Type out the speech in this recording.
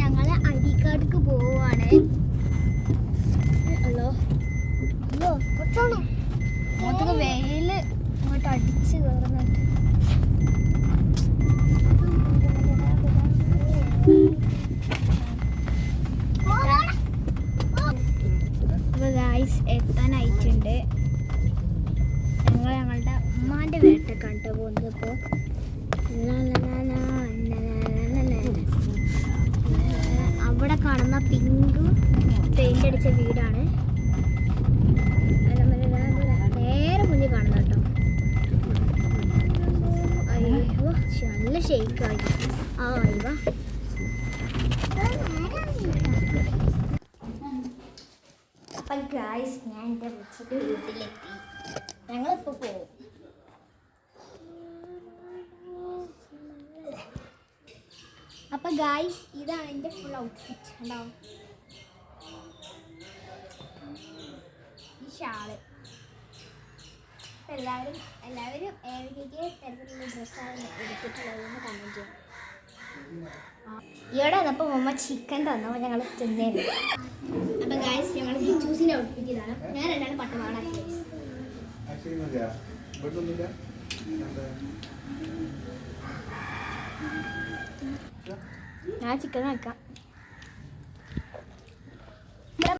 ഞങ്ങൾ അരിക്കാട്ക്ക് പോവാണ് ഹലോ അയ്യോ കൊച്ചോണോ. മൊത്തം വെയിൽ ഇങ്ങോട്ട് അടിച്ച് കയറുന്നുണ്ട് എത്താനായിട്ടുണ്ട്. ഞങ്ങൾ ഞങ്ങളുടെ അമ്മാന്റെ വീട്ടിൽ കണ്ടു പോകുന്നത് ഇപ്പോൾ പിങ്ക് പെയിന്റ് അടിച്ച വീടാണ്. നേരെ മുന്നിൽ കാണുന്ന കേട്ടോ. അയ്യോ നല്ല നല്ല ഷെയ്ക്കായി ആ അയ്യോ. അപ്പം ഗായ്സ് ഞാൻ എന്റെ വീട്ടിലെത്തി. ഞങ്ങളിപ്പോ പോകും അപ്പൊ ഗായ്സ് ഇതാണ് എന്റെ ഫുൾ ഔട്ട്ഫിറ്റ് ഉണ്ടോ ഈ ഷാൾ. എല്ലാവരും എല്ലാവരും ഏതൊക്കെ തരത്തിലുള്ള ഡ്രസ്സാണ് എടുത്തിട്ടുള്ളതെന്ന് കമന്റ് ചെയ്യാം. ഇവിടെ വന്നപ്പോൾ മമ്മ ചിക്കൻ തന്നപ്പോൾ ഞങ്ങൾ തിന്നേരുന്നു അപ്പൊ ഗായ്സ് ഞങ്ങൾ ചൂസിന്റെ ഔട്ട്ഫിറ്റ് ഇതാണ്. ഞാൻ രണ്ടാണ് പട്ടുപാട ഗൈസ് マジかなんか。